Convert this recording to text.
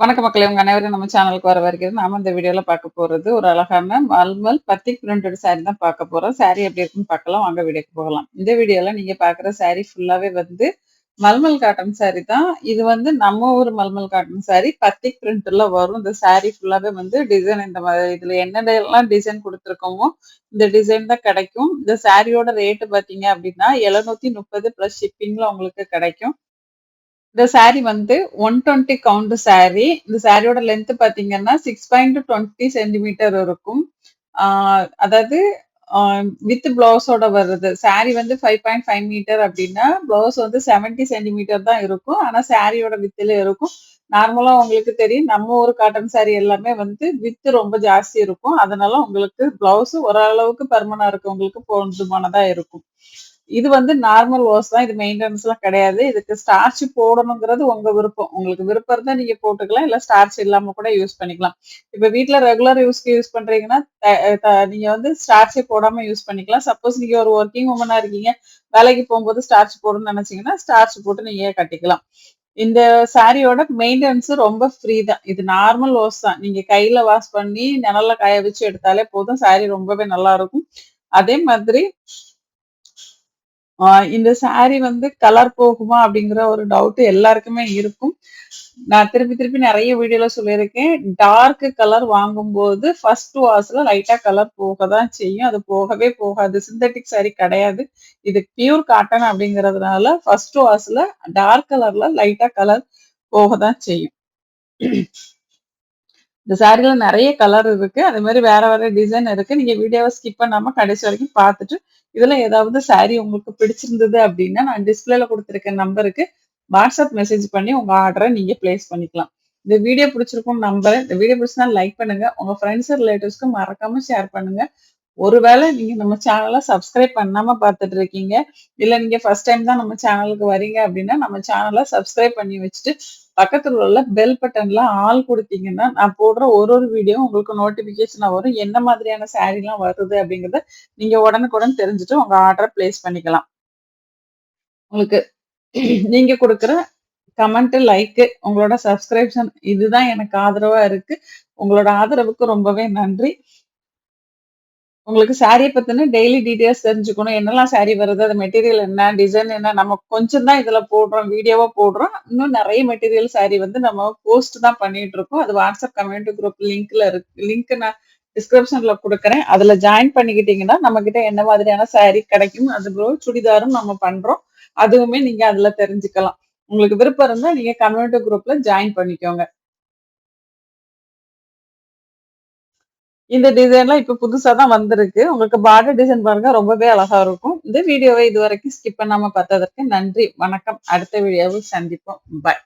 வணக்க மக்களே உங்க அனைவரும் நம்ம சேனலுக்கு வர வருகிறது நாம இந்த வீடியோல பார்க்க போறது ஒரு அழகான மல்மல் பத்திக் பிரிண்டட் சாரி தான் பார்க்க போறோம். சாரி எப்படி இருக்குன்னு பார்க்கலாம். வாங்க வீடியோக்கு போகலாம். இந்த வீடியோல நீங்க பாக்குற சாரி ஃபுல்லாவே வந்து மல்மல் காட்டன் சாரி தான். இது வந்து நம்ம ஊர் மல்மல் காட்டன் சாரி பத்திக் பிரிண்ட்ல வரும். இந்த சாரி ஃபுல்லாவே வந்து டிசைன் இந்த மாதிரி இதுல என்னென்னலாம் டிசைன் கொடுத்துருக்கோமோ இந்த டிசைன் தான் கிடைக்கும். இந்த சாரியோட ரேட்டு பாத்தீங்க அப்படின்னா எழுநூத்தி முப்பது பிளஸ் ஷிப்பிங்ல உங்களுக்கு கிடைக்கும். இந்த saree வந்து ஒன் டுவெண்ட்டி கவுண்ட் saree. இந்த சாரியோட லென்த் பாத்தீங்கன்னா சிக்ஸ் பாயிண்ட் டுவெண்ட்டி சென்டிமீட்டர் இருக்கும். அதாவது வித் பிளவுஸோட வருது. saree வந்து ஃபைவ் பாயிண்ட் ஃபைவ் மீட்டர் அப்படின்னா பிளவுஸ் வந்து செவன்டி சென்டிமீட்டர் தான் இருக்கும். ஆனா சாரியோட வித்துல இருக்கும். நார்மலா உங்களுக்கு தெரியும் நம்ம ஊர் காட்டன் சாரி எல்லாமே வந்து வித்து ரொம்ப ஜாஸ்தி இருக்கும். அதனால உங்களுக்கு பிளவுஸ் ஓரளவுக்கு பர்மனா இருக்கவங்களுக்கு போதுமானதா இருக்கும். இது வந்து நார்மல் வாஷ் தான் இது மெயின்டெனன்ஸ் எல்லாம் கிடையாது. இதுக்கு ஸ்டார்ச் போடணுங்கிறது உங்க விருப்பம். உங்களுக்கு விருப்பம் இருந்தா நீங்க போட்டுக்கலாம் இல்ல ஸ்டார்ச் இல்லாம கூட யூஸ் பண்ணிக்கலாம். இப்ப வீட்டுல ரெகுலர் யூஸ்க்கு யூஸ் பண்றீங்கன்னா த- த- நீங்க வந்து ஸ்டார்ச்சே போடாம யூஸ் பண்ணிக்கலாம். சப்போஸ் நீங்க ஒரு ஒர்க்கிங் உமனா இருக்கீங்க வேலைக்கு போகும்போது ஸ்டார்ச் போடணும்னு நினைச்சீங்கன்னா ஸ்டார்ச் போட்டு நீங்க கட்டிக்கலாம்? இந்த சாரியோட மெயின்டெனன்ஸ் ரொம்ப ஃப்ரீ தான். இது நார்மல் வாஷ் தான். நீங்க கையில வாஷ் பண்ணி நிழல்ல காய வச்சு எடுத்தாலே போதும். சாரி ரொம்பவே நல்லா இருக்கும். அதே மாதிரி இந்த சாரி வந்து கலர் போகுமா அப்படிங்கிற ஒரு டவுட் எல்லாருக்குமே இருக்கும். நான் திருப்பி திருப்பி நிறைய வீடியோல சொல்லியிருக்கேன். டார்க் கலர் வாங்கும்போது ஃபர்ஸ்ட் வாஷ்ல லைட்டா கலர் போக தான் செய்யும். அது போகவே போகாது. சிந்தட்டிக் சாரி கிடையாது. இது பியூர் காட்டன் அப்படிங்கறதுனால ஃபர்ஸ்ட் வாஷ்ல டார்க் கலர்ல லைட்டா கலர் போக தான் செய்யும். இந்த சாரில நிறைய கலர் இருக்கு. அதே மாதிரி வேற வேற டிசைன் இருக்கு. நீங்க வீடியோவை ஸ்கிப் பண்ணாம கடைசி வரைக்கும் பார்த்துட்டு இதுல ஏதாவது சாரி உங்களுக்கு பிடிச்சிருந்தது அப்படின்னா நான் டிஸ்பிளேல கொடுத்துருக்க நம்பருக்கு வாட்ஸ்அப் மெசேஜ் பண்ணி உங்க ஆர்டரை நீங்க பிளேஸ் பண்ணிக்கலாம். இந்த வீடியோ பிடிச்சிருக்கும் நம்பர் இந்த வீடியோ பிடிச்சினா லைக் பண்ணுங்க. உங்க ஃப்ரெண்ட்ஸ் ரிலேட்டிவ்ஸ்க்கு மறக்காம ஷேர் பண்ணுங்க. ஒருவேளை நீங்க நம்ம சேனலை சப்ஸ்கிரைப் பண்ணாம பார்த்துட்டு இருக்கீங்க. இல்ல நீங்க ஃபர்ஸ்ட் டைம் தான் நம்ம சேனலுக்கு வரீங்க அப்படின்னா நம்ம சேனலை சப்ஸ்கிரைப் பண்ணி வச்சுட்டு பக்கத்தில் உள்ள பெல் பட்டன்ல ஆள் கொடுத்தீங்கன்னா நான் போடுற ஒரு ஒரு வீடியோ உங்களுக்கு நோட்டிபிகேஷனாக வரும். என்ன மாதிரியான saree எல்லாம் வருது அப்படிங்கறத நீங்க உடனுக்குடன் தெரிஞ்சுட்டு உங்க ஆர்டரை பிளேஸ் பண்ணிக்கலாம். உங்களுக்கு நீங்க கொடுக்குற கமெண்ட் லைக்கு உங்களோட சப்ஸ்கிரிப்ஷன் இதுதான் எனக்கு ஆதரவா இருக்கு. உங்களோட ஆதரவுக்கு ரொம்பவே நன்றி. உங்களுக்கு சாரியை பத்தின டெய்லி டீடைல்ஸ் தெரிஞ்சுக்கணும். என்னெல்லாம் சாரி வருது அது மெட்டீரியல் என்ன டிசைன் என்ன நம்ம கொஞ்சம் தான் இதுல போடுறோம் வீடியோவா போடுறோம். இன்னும் நிறைய மெட்டீரியல் சாரி வந்து நம்ம போஸ்ட் தான் பண்ணிட்டு இருக்கோம். அது வாட்ஸ்அப் கம்யூனிட்டி குரூப் லிங்க்ல இருக்கு. லிங்க் நான் டிஸ்கிரிப்ஷன்ல கொடுக்குறேன். அதுல ஜாயின் பண்ணிக்கிட்டீங்கன்னா நம்ம கிட்ட என்ன மாதிரியான சாரி கிடைக்கும் அது போல சுடிதாரும் நம்ம பண்றோம். அதுவுமே நீங்க அதுல தெரிஞ்சுக்கலாம். உங்களுக்கு விருப்பம் இருந்தா நீங்க கம்யூனிட்டி குரூப்ல ஜாயின் பண்ணிக்கோங்க. இந்த டிசைன்லாம் இப்ப புதுசா தான் வந்திருக்கு. உங்களுக்கு பார்டர் டிசைன் பாருங்க ரொம்பவே அழகா இருக்கும். இந்த வீடியோவை இது வரைக்கும் ஸ்கிப் பண்ணாம பார்த்ததற்கு நன்றி. வணக்கம். அடுத்த வீடியோவில் சந்திப்போம். பாய்